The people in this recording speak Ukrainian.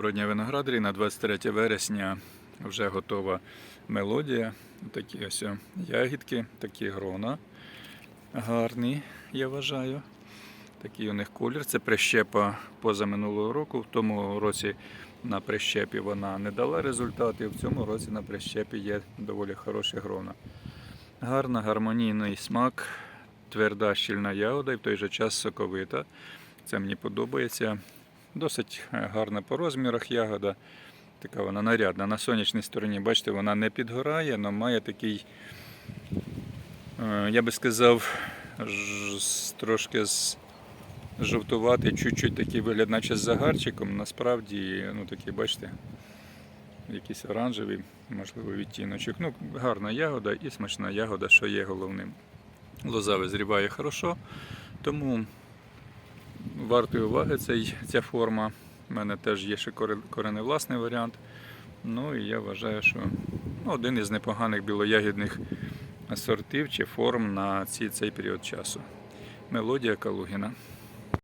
Доброго дня виноградарі. На 23 вересня вже готова мелодія. Такі ось ягідки, такі грона. Гарні, я вважаю. Такий у них колір. Це прищепа позаминулого року. В тому році на прищепі вона не дала результатів. В цьому році на прищепі є доволі хороші грона. Гарна, гармонійний смак, тверда щільна ягода і в той же час соковита. Це мені подобається. Досить е, гарна по розмірах ягода. Така вона нарядна. На сонячній стороні, бачите, вона не підгорає, але має такий, е, я би сказав, трошки з жовтуватий, чуть-чуть такий вигляд, наче з загарчиком. Насправді, ну такий, бачите, якийсь оранжевий, можливо, відтіночок. Ну, гарна ягода і смачна ягода, що є головним. Лоза визріває хорошо, тому вартої уваги цей, ця форма. У мене теж є ще кореневласний варіант. Ну і я вважаю, що ну, один із непоганих білоягідних сортів чи форм на ці, цей період часу. Мелодія Калугіна.